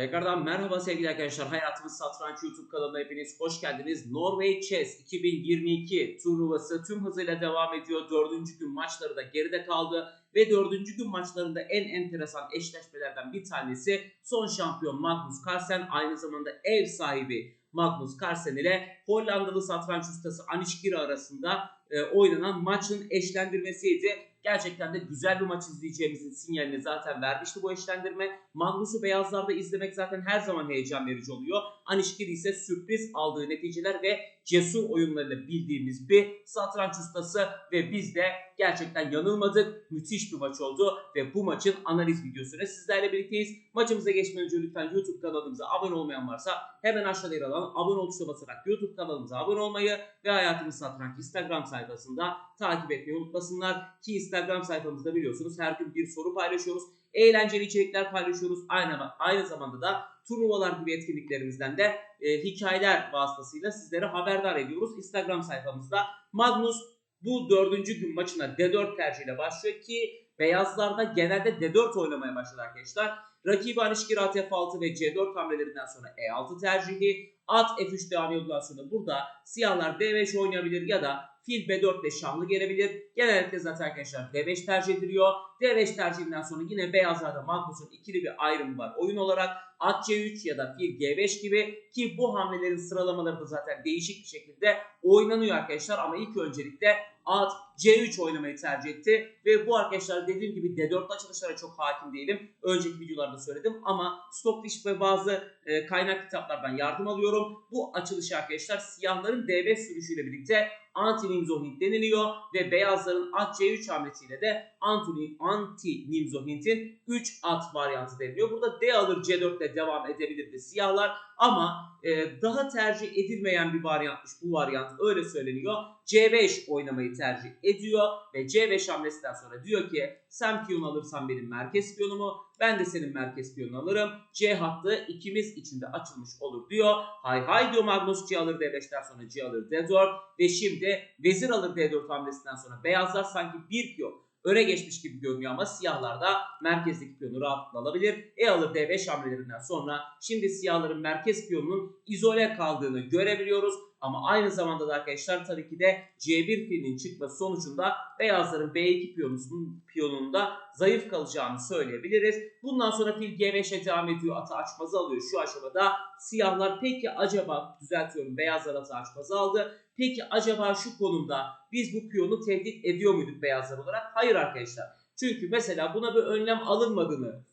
Tekrardan merhaba sevgili arkadaşlar. Hayatımız Satranç YouTube kanalına hepiniz hoş geldiniz. Norway Chess 2022 turnuvası tüm hızıyla devam ediyor. Dördüncü gün maçları da geride kaldı. Ve dördüncü gün maçlarında en enteresan eşleşmelerden bir tanesi son şampiyon Magnus Carlsen aynı zamanda ev sahibi Magnus Carlsen ile Hollandalı satranç ustası Anish Giri arasında e, oynanan maçın eşlendirmesiydi. Gerçekten de güzel bir maç izleyeceğimizin sinyalini zaten vermişti bu eşlendirme. Magnus'u beyazlarda izlemek zaten her zaman heyecan verici oluyor. Anişkiri ise sürpriz aldığı neticeler ve cesur oyunlarıyla bildiğimiz bir satranç ustası ve biz de gerçekten yanılmadık. Müthiş bir maç oldu ve bu maçın analiz videosuyla sizlerle birlikteyiz. Maçımıza geçmeden önce lütfen YouTube kanalımıza abone olmayan varsa hemen aşağıda yer alan abone ol tuşuna basarak YouTube kanalımıza abone olmayı ve Hayatımız Satranç Instagram sayfasında takip etmeyi unutmasınlar. Ki Instagram sayfamızda biliyorsunuz her gün bir soru paylaşıyoruz. Eğlenceli içerikler paylaşıyoruz. Aynı, aynı zamanda da turnuvalar gibi etkinliklerimizden de e, hikayeler vasıtasıyla sizlere haberdar ediyoruz. Instagram sayfamızda Magnus bu dördüncü gün maçına D4 tercihiyle başlıyor ki beyazlarda genelde D4 oynamaya başladı arkadaşlar. Rakibi Anişkir at F6 ve C4 hamlelerinden sonra E6 tercihi. At F3 devam edildikten sonra burada siyahlar D5 oynayabilir ya da fil B4 ile şahlı gelebilir. Genellikle zaten arkadaşlar D5 tercih ediliyor. D5 tercihinden sonra yine beyazlarda Magnus'un ikili bir ayrımı var oyun olarak. At C3 ya da fil G5 gibi ki bu hamlelerin sıralamaları da zaten değişik bir şekilde oynanıyor arkadaşlar ama ilk öncelikle at C3 oynamayı tercih etti ve bu arkadaşlar dediğim gibi D4 açılışlara çok hakim değilim. Önceki videolarda söyledim ama Stockfish ve bazı e, kaynak kitaplardan yardım alıyorum. Bu açılışı arkadaşlar siyahların D5 sürüşüyle birlikte anti-Nimzo deniliyor ve beyazların at C3 hamlesiyle de anti-Nimzo Hint'in 3 at varyantı deniliyor. Burada D alır C4 ile devam edebilirdi siyahlar ama e, daha tercih edilmeyen bir varyantmış bu varyant öyle söyleniyor. C5 oynamayı tercih ediyor ve C5 hamlesinden sonra diyor ki sen piyon alırsan benim merkez piyonumu ben de senin merkez piyonunu alırım. C hattı ikimiz içinde açılmış olur diyor. Hay hay diyor Magnus C alır D5'ten sonra C alır D4 ve şimdi vezir alır D4 hamlesinden sonra beyazlar sanki bir piyon öne geçmiş gibi görünüyor ama siyahlar da merkezdeki piyonu rahatlıkla alabilir. E alır D5 hamlelerinden sonra şimdi siyahların merkez piyonunun izole kaldığını görebiliyoruz. Ama aynı zamanda da arkadaşlar tabii ki de C1 filinin çıkması sonucunda beyazların B2 piyonunun piyonunda zayıf kalacağını söyleyebiliriz. Bundan sonra fil G5'e devam ediyor. Atı açmazı alıyor şu aşamada. Siyahlar peki acaba düzeltiyorum beyazlar atı açmazı aldı. Peki acaba şu konumda biz bu piyonu tehdit ediyor muyduk beyazlar olarak? Hayır arkadaşlar. Çünkü mesela buna bir önlem alınmadığını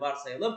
varsayalım.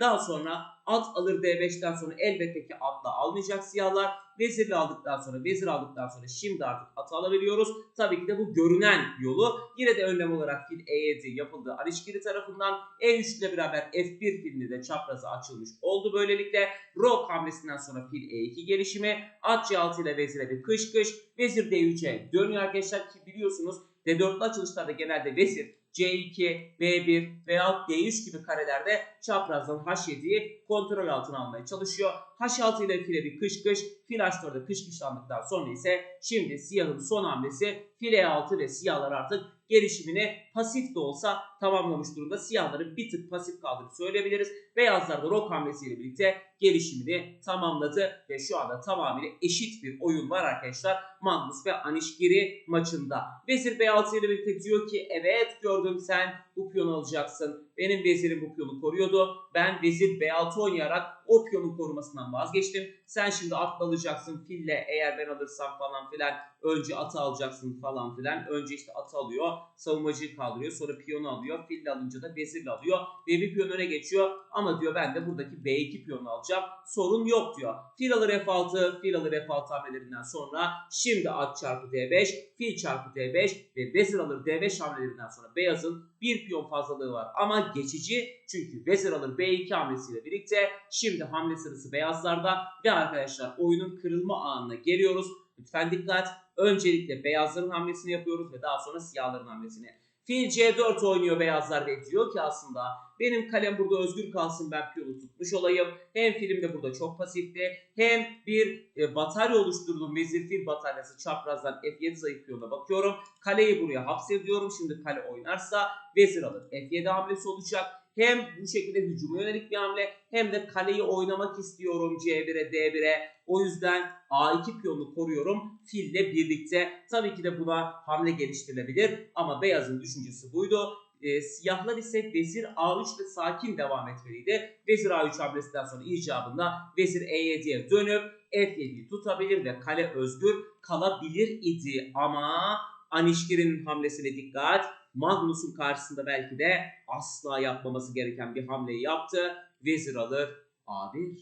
Daha sonra at alır D5'ten sonra elbette ki atla almayacak siyahlar. Vezirle aldıktan sonra vezir aldıktan sonra şimdi artık atı alabiliyoruz. Tabii ki de bu görünen yolu. Yine de önlem olarak fil E7 yapıldı Arişkiri tarafından. E3 ile beraber F1 filini de çaprazı açılmış oldu böylelikle. Rok hamlesinden sonra fil E2 gelişimi. At C6 ile vezire bir kış kış. Vezir D3'e dönüyor arkadaşlar ki biliyorsunuz D4'lü açılışlarda genelde vezir C2, B1 veya D3 gibi karelerde çaprazdan H7'yi kontrol altına almaya çalışıyor. H6 ile file bir kış kış, fil H4'da kış kışlandıktan sonra ise şimdi siyahın son hamlesi file E6 ve siyahlar artık gelişimini pasif de olsa tamamlamış durumda. Siyahların bir tık pasif kaldığını söyleyebiliriz. Beyazlar da rok hamlesiyle birlikte gelişimini tamamladı ve şu anda tamamıyla eşit bir oyun var arkadaşlar. Magnus ve Anişgiri maçında. Vezir B6 ile birlikte diyor ki evet gördüm sen bu piyonu alacaksın. Benim vezirim bu piyonu koruyordu. Ben vezir B6 oynayarak o piyonun korumasından vazgeçtim. Sen şimdi atla alacaksın fille eğer ben alırsam falan filan önce atı alacaksın falan filan. Önce işte atı alıyor. Savunmacıyı kaldırıyor. Sonra piyonu alıyor. Fille alınca da vezirle alıyor. Ve bir piyon öne geçiyor. Ama diyor ben de buradaki B2 piyonu alacağım. Sorun yok diyor. Fil alır F6. Fil alır F6 hamlelerinden sonra şimdi at çarpı D5. Fil çarpı D5 ve vezir alır D5 hamlelerinden sonra beyazın bir piyon fazlalığı var. Ama geçici çünkü vezir alır B2 hamlesiyle birlikte şimdi hamle sırası beyazlarda ve arkadaşlar oyunun kırılma anına geliyoruz. Lütfen dikkat. Öncelikle beyazların hamlesini yapıyoruz ve daha sonra siyahların hamlesini. Fil C4 oynuyor beyazlar ve diyor ki aslında benim kalem burada özgür kalsın ben piyonu tutmuş olayım. Hem film de burada çok pasifti hem bir e, batarya oluşturdum. Vezir fil bataryası çaprazdan F7 zayıf piyona bakıyorum. Kaleyi buraya hapsediyorum. Şimdi kale oynarsa vezir alır. F7 hamlesi olacak. Hem bu şekilde hücuma yönelik bir hamle hem de kaleyi oynamak istiyorum C1'e D1'e. O yüzden A2 piyonunu koruyorum fille birlikte. Tabii ki de buna hamle geliştirilebilir ama beyazın düşüncesi buydu. E, siyahlar ise vezir A3 ile sakin devam etmeliydi. Vezir A3 hamlesinden sonra icabında vezir E7'ye dönüp F7'yi tutabilir ve kale özgür kalabilir idi. Ama Anişkir'in hamlesine dikkat. Magnus'un karşısında belki de asla yapmaması gereken bir hamleyi yaptı. Vezir alır A1.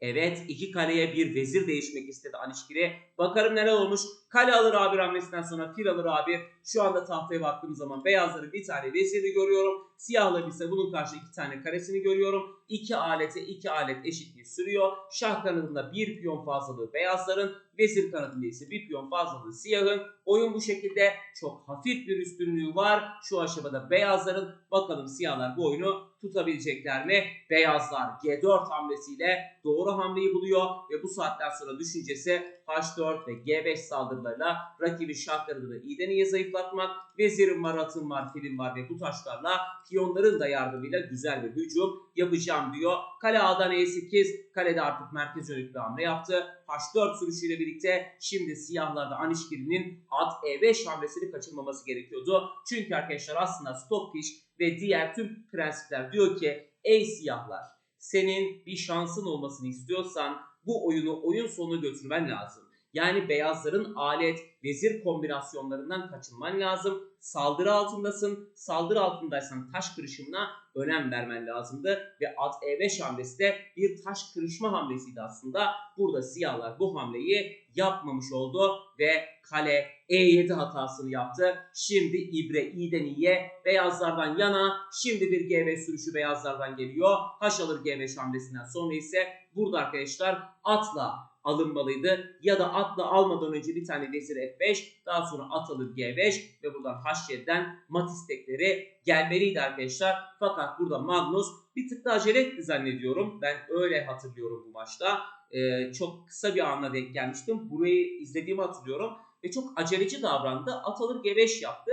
Evet iki kaleye bir vezir değişmek istedi Anişkiri. Bakalım neler olmuş. Kale alır A1 hamlesinden sonra fil alır A1. Şu anda tahtaya baktığım zaman beyazların bir tane vezirini görüyorum. Siyahların ise bunun karşı iki tane karesini görüyorum. İki alete iki alet eşitliği sürüyor. Şah kanadında bir piyon fazlalığı beyazların. Vezir kanadında ise bir piyon fazlalığı siyahın. Oyun bu şekilde çok hafif bir üstünlüğü var. Şu aşamada beyazların. Bakalım siyahlar bu oyunu tutabilecekler mi? Beyazlar G4 hamlesiyle doğru hamleyi buluyor ve bu saatten sonra düşüncesi H4 ve G5 saldırılarıyla rakibi şahlarını iyiden iyiye zayıflatmak. Vezirim var, atım var, filim var ve bu taşlarla piyonların da yardımıyla güzel bir hücum yapacağım diyor. Kale A'dan E8, kalede artık merkez yönelik bir hamle yaptı. H4 sürüşüyle birlikte şimdi siyahlarda Anişkiri'nin at E5 hamlesini kaçırmaması gerekiyordu. Çünkü arkadaşlar aslında Stockfish ve diğer tüm prensipler diyor ki ey siyahlar senin bir şansın olmasını istiyorsan bu oyunu oyun sonuna götürmen lazım. Yani beyazların alet, vezir kombinasyonlarından kaçınman lazım. Saldırı altındasın. Saldırı altındaysan taş kırışımına önem vermen lazımdı. Ve at E5 hamlesi de bir taş kırışma hamlesiydi aslında. Burada siyahlar bu hamleyi yapmamış oldu ve kale E7 hatasını yaptı. Şimdi İbre iyiden iyiye beyazlardan yana. Şimdi bir G5 sürüşü beyazlardan geliyor. Haş alır G5 hamlesinden sonra ise burada arkadaşlar atla alınmalıydı. Ya da atla almadan önce bir tane vezir F5 daha sonra at alır G5 ve buradan H7'den mat istekleri gelmeliydi arkadaşlar. Fakat burada Magnus bir tık da acele etti zannediyorum. Ben öyle hatırlıyorum bu maçta. Ee, çok kısa bir anla denk gelmiştim. Burayı izlediğimi hatırlıyorum. Ve çok aceleci davrandı. At alır G5 yaptı.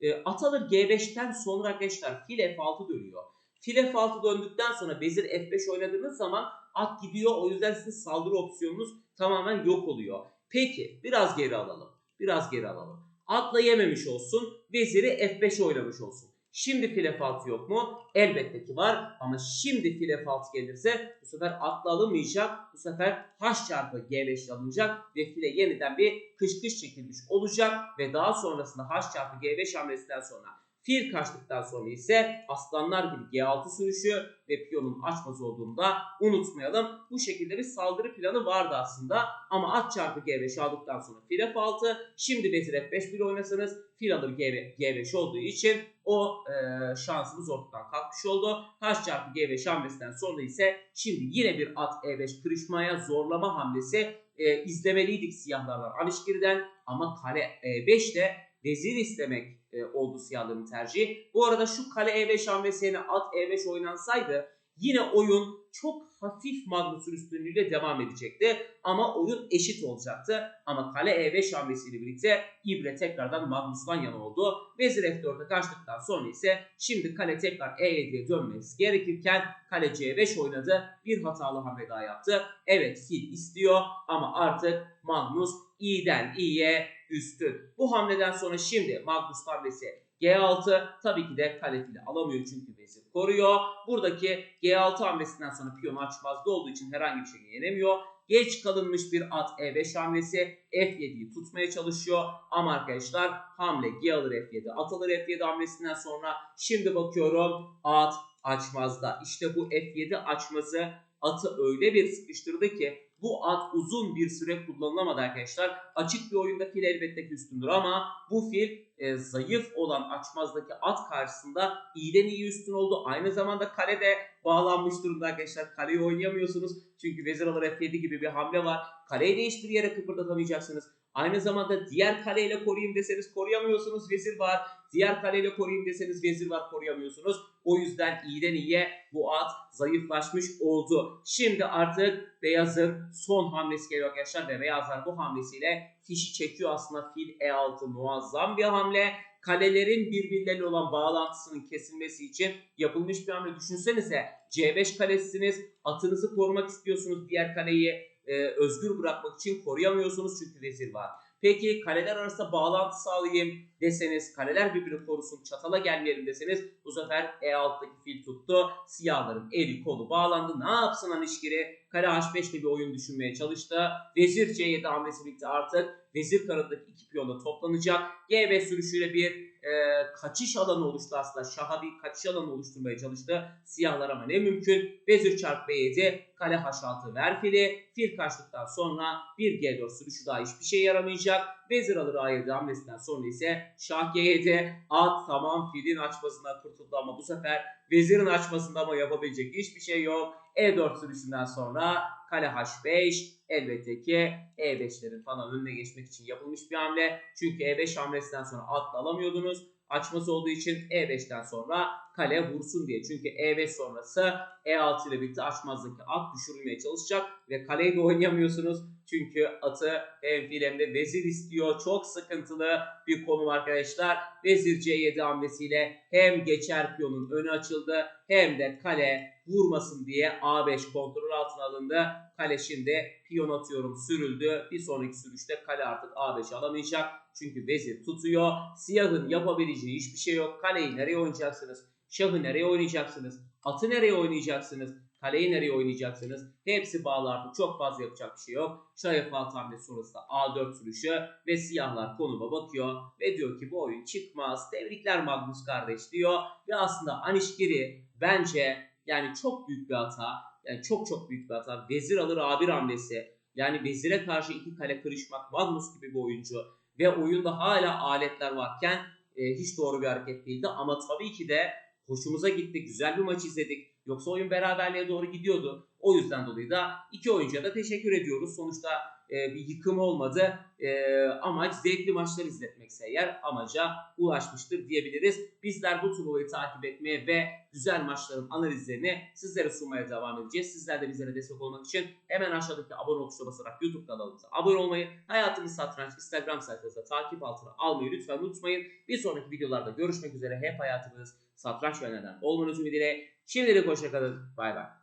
Ee, at alır G5'ten sonra arkadaşlar fil F6 dönüyor. Fil F6 döndükten sonra vezir F5 oynadığınız zaman at gidiyor. O yüzden sizin saldırı opsiyonunuz tamamen yok oluyor. Peki biraz geri alalım. Biraz geri alalım. Atla yememiş olsun. Veziri F5 oynamış olsun. Şimdi fil F6 yok mu? Elbette ki var. Ama şimdi fil F6 gelirse bu sefer atla alınmayacak. Bu sefer H çarpı G5 ile alınacak ve file yeniden bir kış kış çekilmiş olacak. Ve daha sonrasında H çarpı G5 hamlesinden sonra Fil kaçtıktan sonra ise aslanlar gibi G6 sürüşü ve piyonun açmaz olduğunda unutmayalım. Bu şekilde bir saldırı planı vardı aslında. Ama at çarpı G5 aldıktan sonra fil F6. Şimdi vezir F5 bir oynasanız fil alır G5, G5 olduğu için o e, şansımız ortadan kalkmış oldu. H çarpı G5 hamlesinden sonra ise şimdi yine bir at E5 kırışmaya zorlama hamlesi e, izlemeliydik siyahlardan Alişkir'den. Ama kale E5 de vezir istemek e, oldu siyahların tercihi. Bu arada şu kale E5 hamlesi yerine at E5 oynansaydı yine oyun çok hafif Magnus'un üstünlüğüyle devam edecekti. Ama oyun eşit olacaktı. Ama kale E5 hamlesiyle birlikte İbre tekrardan Magnus'tan yana oldu. Vezir F4'e kaçtıktan sonra ise şimdi kale tekrar E7'ye dönmesi gerekirken kale C5 oynadı. Bir hatalı hamle daha yaptı. Evet fil istiyor ama artık Magnus iyiden iyiye üstün. Bu hamleden sonra şimdi Magnus hamlesi G6 tabii ki de kale fili alamıyor çünkü vezir koruyor. Buradaki G6 hamlesinden sonra piyon açmazda olduğu için herhangi bir şey yenemiyor. Geç kalınmış bir at E5 hamlesi F7'yi tutmaya çalışıyor. Ama arkadaşlar hamle G alır F7 at alır F7 hamlesinden sonra şimdi bakıyorum at açmazda. İşte bu F7 açması atı öyle bir sıkıştırdı ki bu at uzun bir süre kullanılamadı arkadaşlar. Açık bir oyunda fil elbette ki üstündür ama bu fil e, zayıf olan açmazdaki at karşısında iyiden iyi üstün oldu. Aynı zamanda kalede bağlanmış durumda arkadaşlar. Kaleyi oynayamıyorsunuz. Çünkü vezir alır F7 gibi bir hamle var. Kaleyi de hiçbir yere kıpırdatamayacaksınız. Aynı zamanda diğer kaleyle koruyayım deseniz koruyamıyorsunuz. Vezir var. Diğer kaleyle koruyayım deseniz vezir var koruyamıyorsunuz. O yüzden iyiden iyiye bu at zayıflaşmış oldu. Şimdi artık beyazın son hamlesi geliyor arkadaşlar ve beyazlar bu hamlesiyle fişi çekiyor aslında fil E6 muazzam bir hamle. kalelerin birbirleriyle olan bağlantısının kesilmesi için yapılmış bir hamle. Düşünsenize C5 kalesiniz, atınızı korumak istiyorsunuz diğer kaleyi e, özgür bırakmak için koruyamıyorsunuz çünkü vezir var. Peki kaleler arasında bağlantı sağlayayım deseniz, kaleler birbirini korusun, çatala gelmeyelim deseniz bu sefer E6'daki fil tuttu. Siyahların eli kolu bağlandı. Ne yapsın Anişkiri? Kale H5'te bir oyun düşünmeye çalıştı. Vezir C7 hamlesi bitti artık. Vezir kanadındaki iki piyonda toplanacak. G5 sürüşüyle bir e, kaçış alanı oluştu aslında. Şah'a bir kaçış alanı oluşturmaya çalıştı. Siyahlar ama ne mümkün. Vezir çarp B7, kale H6 ver fili. Fil kaçtıktan sonra bir G4 sürüşü daha hiçbir şey yaramayacak. Vezir alır A7 hamlesinden sonra ise Şah G7 at tamam filin açmasından kurtuldu ama bu sefer vezirin açmasında ama yapabilecek hiçbir şey yok. E4 sürüşünden sonra kale H5 elbette ki E5'lerin falan önüne geçmek için yapılmış bir hamle. Çünkü E5 hamlesinden sonra atla alamıyordunuz. Açması olduğu için E5'ten sonra kale vursun diye. Çünkü E5 sonrası E6 ile birlikte açmazdaki at düşürülmeye çalışacak ve kaleyi de oynayamıyorsunuz. Çünkü atı hem fil hem de vezir istiyor. Çok sıkıntılı bir konu arkadaşlar. Vezir C7 hamlesiyle hem geçer piyonun önü açıldı hem de kale vurmasın diye A5 kontrol altına alındı. Kale şimdi piyon atıyorum sürüldü. Bir sonraki sürüşte kale artık A5 alamayacak. Çünkü vezir tutuyor. Siyahın yapabileceği hiçbir şey yok. Kaleyi nereye oynayacaksınız? Şahı nereye oynayacaksınız? Atı nereye oynayacaksınız? Kaleyi nereye oynayacaksınız? Hepsi bağlı. Çok fazla yapacak bir şey yok. Şah F6 hamlesi sonrasında A4 sürüşü ve siyahlar konuma bakıyor ve diyor ki bu oyun çıkmaz. Tebrikler Magnus kardeş diyor. Ve aslında Anişkiri bence yani çok büyük bir hata. Yani çok çok büyük bir hata. Vezir alır A1 hamlesi. Yani vezire karşı iki kale kırışmak Magnus gibi bir oyuncu ve oyunda hala aletler varken e, hiç doğru bir hareket değildi. Ama tabii ki de hoşumuza gitti. Güzel bir maç izledik. Yoksa oyun beraberliğe doğru gidiyordu. O yüzden dolayı da iki oyuncuya da teşekkür ediyoruz. Sonuçta e, bir yıkım olmadı. E, amaç zevkli maçlar izletmekse eğer amaca ulaşmıştır diyebiliriz. Bizler bu turnuvayı takip etmeye ve güzel maçların analizlerini sizlere sunmaya devam edeceğiz. Sizler de bizlere destek olmak için hemen aşağıdaki abone tuşuna basarak YouTube kanalımıza abone olmayı, Hayatımız Satranç Instagram sayfasında takip altına almayı lütfen unutmayın. Bir sonraki videolarda görüşmek üzere. Hep hayatımız satranç yöneden olmanız ümidiyle. Şimdilik hoşçakalın. Bay bay.